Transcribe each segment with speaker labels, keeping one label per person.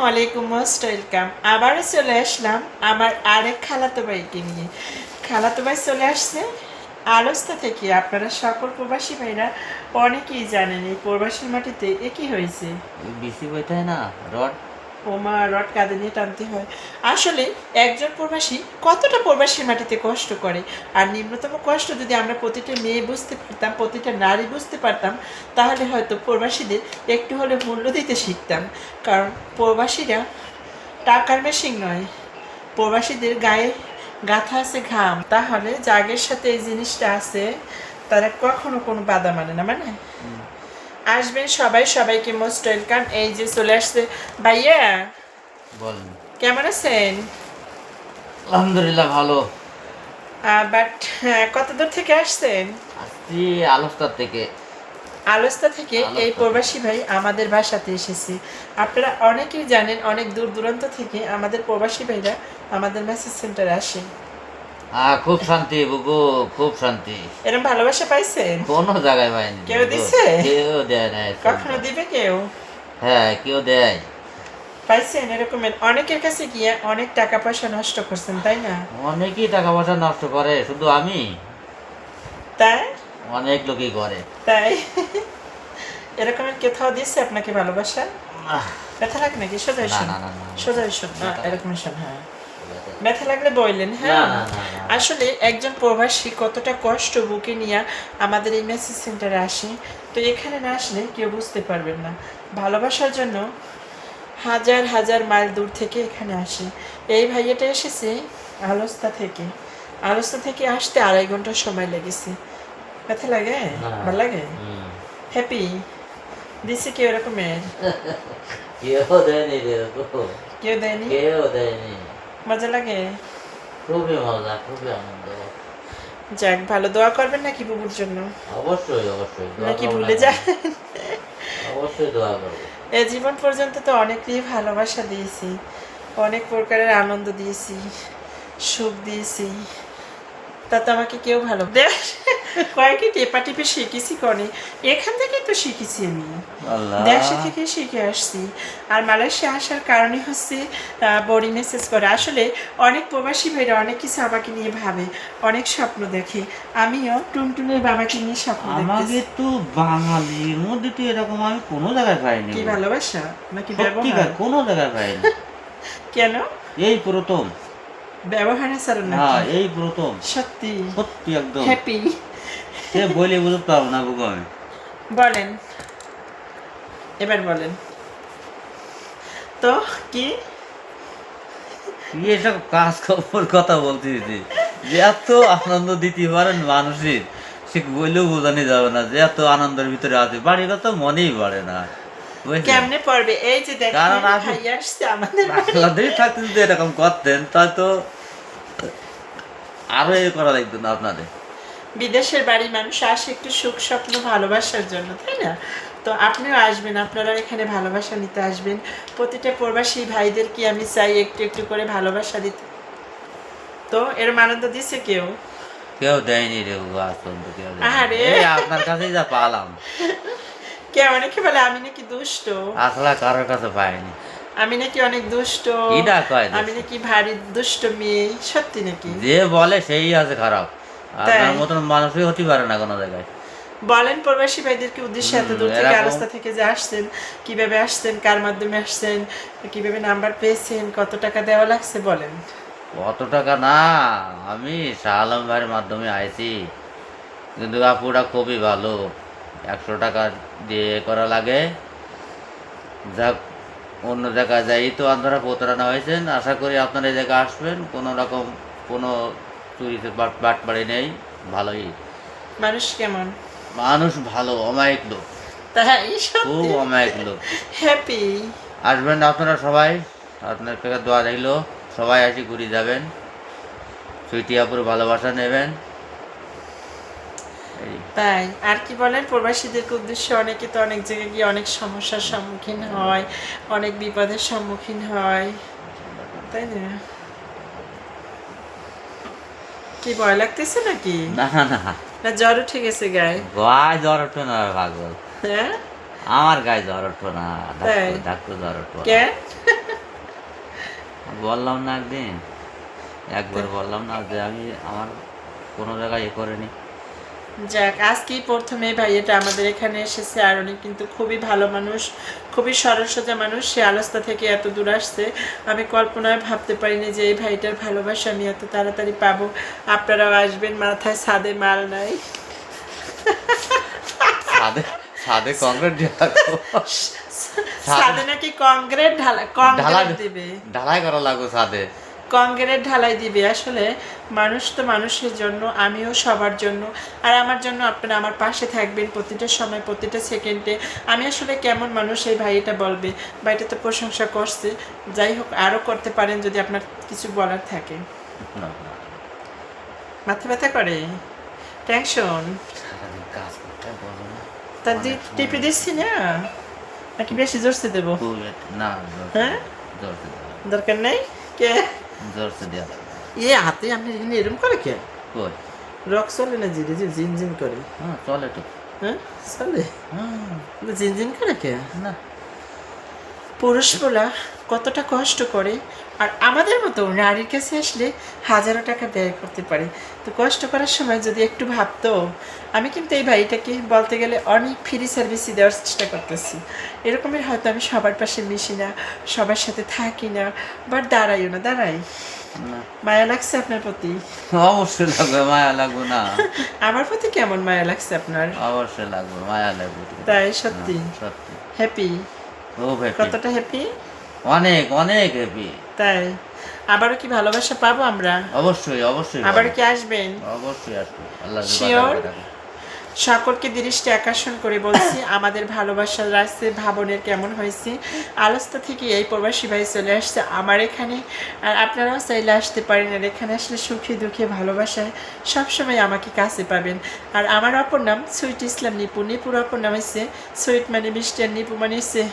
Speaker 1: ওয়ালাইকুম most welcome. আবারও চলে আসলাম আমার আরেক খালাতো ভাইকে নিয়ে। খালাতো ভাই চলে আসছে। আলস্তা থেকে আপনারা সকল প্রবাসী ভাইরা অনেকেই জানেন এই প্রবাসীর মাটিতে এ কি হয়েছে।
Speaker 2: বিসি বইতে না, রড
Speaker 1: ওমা রড কাঁধে নিয়ে টানতে হয়। আসলে একজন প্রবাসী কতটা প্রবাসীর মাটিতে কষ্ট করে? আর নিম্নতম কষ্ট যদি আমরা প্রতিটা মেয়ে বুঝতে পারতাম, প্রতিটা নারী বুঝতে পারতাম, তাহলে হয়তো প্রবাসীদের একটু হলে মূল্য দিতে শিখতাম। কারণ প্রবাসীরা টাকার মেশিন নয়। প্রবাসীদের গায়ে গাথা আছে ঘাম। তাহলে জাগের সাথে এই জিনিসটা আছে, তারা কখনো কোনো বাধা মানে না মানে? আসবেন সবাই সবাইকে মোস্ট ওয়েলকাম এই যে চলে আসছে। ভাইয়া
Speaker 2: বলেন।
Speaker 1: কেমন আছেন?
Speaker 2: আলহামদুলিল্লাহ ভালো।
Speaker 1: বাট কত দূর থেকে আসছেন?
Speaker 2: আসছি আলোস্তার থেকে।
Speaker 1: আলস্তা থেকে? এই প্রবাসী ভাই আমাদের বাসাতে এসেছে। আপনারা অনেকেই জানেন অনেক দূর দূরান্ত থেকে আমাদের প্রবাসী ভাইরা আমাদের মেসেজ সেন্টারে আসে।
Speaker 2: খুব শান্তি বুকু খুব শান্তি।
Speaker 1: এরকম ভালোবাসা পাইছেন?
Speaker 2: কোনো জায়গায় পাইনি
Speaker 1: কেউ দিছে?
Speaker 2: কেউ দেয় না
Speaker 1: কখনো দিবে কেউ?
Speaker 2: হ্যাঁ কেউ দেয়।
Speaker 1: পাইছেন এরকমের অনেকের কাছে গিয়ে অনেক টাকা পয়সা নষ্ট করছেন তাই না?
Speaker 2: অনেকেই টাকা পয়সা নষ্ট করে শুধু আমি।
Speaker 1: তাই?
Speaker 2: অনেক লোকই করে।
Speaker 1: তাই? এরকমের কোথাও দিচ্ছে আপনাকে ভালোবাসা? ব্যথা লাগে নাকি? সোজা
Speaker 2: না,
Speaker 1: শোন।
Speaker 2: না, না, না।
Speaker 1: সোজা শোন। না এরকম শোন হ্যাঁ। ব্যথা লাগলে বললেন হ্যাঁ। আসলে একজন প্রবাসী কতটা কষ্ট বুকে নিয়ে আমাদের এই মেসেজ সেন্টারে আসে তো এখানে না আসলে কেউ বুঝতে পারবেন না। ভালোবাসার জন্য হাজার হাজার মাইল দূর থেকে এখানে আসে। এই ভাইয়াটা এসেছে আলস্তা থেকে। আলস্তা থেকে আসতে আড়াই ঘণ্টা সময় লেগেছে। ব্যথা লাগে? ভালো লাগে? হ্যাপি? দিছে কেউ এরকমের?
Speaker 2: কেউ দেয়নি
Speaker 1: কেউ দেয়নি?
Speaker 2: কেউ দেয়নি।
Speaker 1: মজা লাগে?
Speaker 2: খুবই মজা খুবই আনন্দ।
Speaker 1: যাক ভালো দোয়া করবেন নাকি বুবুর জন্য?
Speaker 2: অবশ্যই অবশ্যই দোয়া
Speaker 1: নাকি ভুলে
Speaker 2: না।
Speaker 1: যায়
Speaker 2: অবশ্যই দোয়া করব।
Speaker 1: এ জীবন পর্যন্ত তো অনেকেই ভালোবাসা দিয়েছি অনেক প্রকারের আনন্দ দিয়েছি সুখ দিয়েছি তা তো আমাকে কেউ ভালো দেখ কয়েকটি টেপা টিপে শিখেছি কনে। এখান থেকেই তো শিখেছি আমি। দেশে থেকে শিখে আসছি। আর মালয়েশিয়া আসার কারণে হচ্ছে বডি মেসেজ করে। আসলে অনেক প্রবাসী ভাইরা অনেক কিছু আমাকে নিয়ে ভাবে অনেক স্বপ্ন দেখে। আমিও টুনটুনের বাবাকে নিয়ে স্বপ্ন
Speaker 2: আমাকে তো বাঙালির মধ্যে তো এরকম আমি কোনো জায়গায় পাইনি।
Speaker 1: কি ভালোবাসা? নাকি ব্যবহার?
Speaker 2: কোনো জায়গায় পাইনি।
Speaker 1: কেন?
Speaker 2: এই প্রথম।
Speaker 1: ব্যবহার
Speaker 2: হ্যাঁ
Speaker 1: নাকি?
Speaker 2: এই প্রথম।
Speaker 1: সত্যি।
Speaker 2: সত্যি একদম।
Speaker 1: হ্যাপি
Speaker 2: সে বলে বুঝতে পারব না বুকু আমি।
Speaker 1: বলেন। এবার বলেন। তো কি?
Speaker 2: এসব কাজ খবর কথা বলতেছি? যে এত আনন্দ দিতে পারেন মানুষের সে বললেও বোঝানো যাবে না যে এত আনন্দের ভিতরে আছে। বাড়ির কথা মনেই পড়ে না। বুঝলেন?
Speaker 1: কেমনে পড়বে? এই যে দেখেন
Speaker 2: কারণ আপনি-
Speaker 1: ভাই আসছে আমাদের
Speaker 2: বাংলাদেশ থাকতে যদি এরকম করতেন তাহলে তো আরও এ করা লাগতো না আপনাদের।
Speaker 1: বিদেশের বাড়ির মানুষ আসে একটু সুখ স্বপ্ন ভালোবাসার জন্য তাই না? তো আপনিও আসবেন আপনারা এখানে ভালোবাসা নিতে আসবেন। প্রতিটা প্রবাসী ভাইদেরকে আমি চাই একটু একটু করে ভালোবাসা দিতে? তো এর আনন্দ দিছে কেউ?
Speaker 2: কেউ দেয়নি রে দেয়নি। আপনার কাছেই যা পালাম।
Speaker 1: কে অনেকে বলে আমি নাকি দুষ্ট।
Speaker 2: আসলে কারোর কাছে পাইনি।
Speaker 1: আমি নাকি অনেক দুষ্ট।
Speaker 2: কিডা কয় দুষ্ট?
Speaker 1: আমি নাকি ভারী দুষ্ট মেয়ে সত্যি নাকি?
Speaker 2: যে বলে সেই আছে খারাপ। আপনার মতন মানুষই হতে পারে না কোনো জায়গায়।
Speaker 1: বলেন প্রবাসী ভাইদেরকে উদ্দেশ্যে এত দূর থেকে আলোচনা থেকে যে আসছেন কীভাবে আসছেন কার মাধ্যমে আসছেন কীভাবে নাম্বার পেয়েছেন কত টাকা দেওয়া লাগছে বলেন।
Speaker 2: কত টাকা? না আমি শাহ আলম ভাইয়ের মাধ্যমে আইছি। কিন্তু আপুটা খুবই ভালো। একশো টাকা দিয়ে করা লাগে। যাক অন্য জায়গায় যাই। তো আপনারা প্রতারণা হয়েছেন। আশা করি আপনারা এই জায়গায় আসবেন। কোনো রকম কোনো চুরিতে বাট বাটপাড়ি নেই ভালোই।
Speaker 1: মানুষ কেমন?
Speaker 2: মানুষ ভালো অমায়িক লোক।
Speaker 1: তাই
Speaker 2: খুব
Speaker 1: সত্যি
Speaker 2: অমায়িক লোক।
Speaker 1: হ্যাপি
Speaker 2: আসবেন আপনারা সবাই আপনার থেকে দোয়া রইল। সবাই আসি ঘুরে যাবেন। সুইটি আপুর ভালোবাসা নেবেন।
Speaker 1: তাই আর কি বলেন? প্রবাসীদেরকে উদ্দেশ্যে অনেকে তো অনেক জায়গায় গিয়ে অনেক সমস্যার সম্মুখীন হয় অনেক বিপদের সম্মুখীন হয়। তাই না? কি ভয় লাগতেছে নাকি?
Speaker 2: না না
Speaker 1: না। জ্বর উঠে গেছে গায়ে?
Speaker 2: গায়ে জ্বর উঠো না পাগল।
Speaker 1: হ্যাঁ?
Speaker 2: আমার গায়ে জ্বর উঠো না। ডাক্তার জ্বর উঠো
Speaker 1: কে?
Speaker 2: বললাম না একদিন। একবার বললাম না যে আমি আমার কোনো জায়গায় এ করিনি।
Speaker 1: যাক আজকেই প্রথমে ভাইয়াটা আমাদের এখানে এসেছে আর উনি কিন্তু খুবই ভালো মানুষ খুবই সরল সোজা মানুষ সে আলস্তা থেকে এত দূর আসছে। আমি কল্পনায় ভাবতে পারিনি যে এই ভাইটার ভালোবাসা আমি এত তাড়াতাড়ি পাবো। আপনারাও আসবেন মাথায় সাদে মাল নাই।
Speaker 2: সাদে সাদে কংক্রিট।
Speaker 1: সাদে নাকি কংক্রিট ঢালাই
Speaker 2: ঢালাই
Speaker 1: কংক্রিট দিবে।
Speaker 2: ঢালাই করা লাগবে সাদে
Speaker 1: কংক্রিট ঢালাই দিবে। আসলে মানুষ তো মানুষের জন্য আমিও সবার জন্য। আর আমার জন্য আপনারা আমার পাশে থাকবেন প্রতিটা সময় প্রতিটা সেকেন্ডে। আমি আসলে কেমন মানুষ এই ভাইটা বলবে। ভাইটা তো প্রশংসা করছে। যাই হোক আরও করতে পারেন যদি আপনার কিছু বলার থাকে। মাথা ব্যথা করে? টেনশন তা টিপে দিচ্ছি না? নাকি বেশি জোরসে দেবো?
Speaker 2: না
Speaker 1: হ্যাঁ? দরকার নেই? কে?
Speaker 2: জোরসে।
Speaker 1: ইয়ে হাতে আপনি এখানে এরম করে কে?
Speaker 2: কই?
Speaker 1: রক চলে না জিরে? জিরে জিন জিন করে।
Speaker 2: হ্যাঁ চলে তো।
Speaker 1: হ্যাঁ চলে?
Speaker 2: হ্যাঁ।
Speaker 1: জিন জিন করে কে?
Speaker 2: না।
Speaker 1: পুরুষগুলা কতটা কষ্ট করে আর আমাদের মতো নারীর কাছে আসলে হাজারো টাকা ব্যয় করতে পারে। তো কষ্ট করার সময় যদি একটু ভাবতো আমি কিন্তু এই বাড়িটাকে বলতে গেলে অনেক ফ্রি সার্ভিসই দেওয়ার চেষ্টা করতেছি। এরকমের হয়তো আমি সবার পাশে মিশি না সবার সাথে থাকি না বাট দাঁড়াইও না দাঁড়াই। মায়া লাগছে আপনার প্রতি?
Speaker 2: অবশ্যই লাগবে মায়া লাগবে না।
Speaker 1: আমার প্রতি কেমন মায়া লাগছে আপনার?
Speaker 2: অবশ্যই লাগবে মায়া লাগবে।
Speaker 1: তাই সত্যি?
Speaker 2: হ্যাঁ, সত্যি।
Speaker 1: হ্যাপি কতটা হ্যাপি
Speaker 2: অনেক অনেক হ্যাপি
Speaker 1: তাই? আবারও কি ভালোবাসা পাবো আমরা?
Speaker 2: অবশ্যই অবশ্যই
Speaker 1: আবার কি আসবেন?
Speaker 2: অবশ্যই আসবে। আল্লাহ রাখে।
Speaker 1: সকলকে দৃষ্টি আকর্ষণ করে বলছি আমাদের ভালোবাসার রাস্তায় ভাবনের কেমন হয়েছে? আলস্তা থেকে এই প্রবাসী ভাই চলে আসছে আমার এখানে। আর আপনারাও চাইলে আসতে পারেন। আর এখানে আসলে সুখে দুঃখে ভালোবাসায় সবসময় আমাকে কাছে পাবেন। আর আমার অপর নাম সুইট ইসলাম নিপু। নিপুর অপর নাম হচ্ছে সুইট মানে মিষ্টি আর নিপু মানে হচ্ছে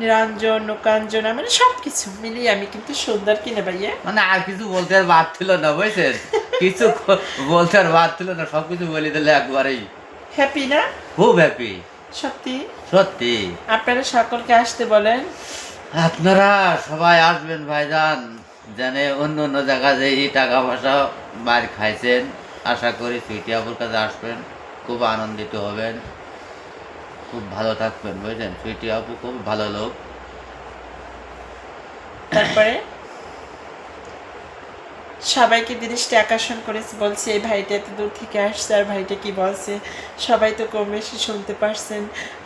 Speaker 1: নিরঞ্জন নোকাঞ্জনা মানে সব কিছু মিলিয়ে আমি কিন্তু সুন্দর কিনে ভাইয়া?
Speaker 2: মানে আর কিছু বলতে আর বাদ ছিল না বুঝছেন? কিছু বলতে আর বাদ ছিল না সবকিছু বলে দিলে একবারেই।
Speaker 1: হ্যাপি না?
Speaker 2: খুব হ্যাপি
Speaker 1: সত্যি?
Speaker 2: সত্যি।
Speaker 1: আপনারা সকলকে আসতে বলেন।
Speaker 2: আপনারা সবাই আসবেন ভাইজান। জানে অন্য অন্য জায়গায় যে এই টাকা পয়সা মার খাইছেন আশা করি সুইটি আপুর কাছে আসবেন খুব আনন্দিত হবেন। খুব ভালো থাকবেন বুঝলেন? সুইটি আপু খুব ভালো লোক।
Speaker 1: তারপরে সবাইকে দৃষ্টি আকর্ষণ করেছে বলছে এই ভাইটা এত দূর থেকে আসছে আর ভাইটা কি বলছে? সবাই তো কম বেশি শুনতে পারছেন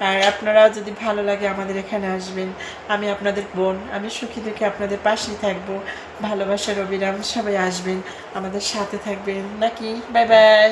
Speaker 1: আর আপনারাও যদি ভালো লাগে আমাদের এখানে আসবেন। আমি আপনাদের বোন আমি সুখী দুঃখে আপনাদের পাশেই থাকব। ভালোবাসার অবিরাম সবাই আসবেন আমাদের সাথে থাকবেন। নাকি? Bye bye.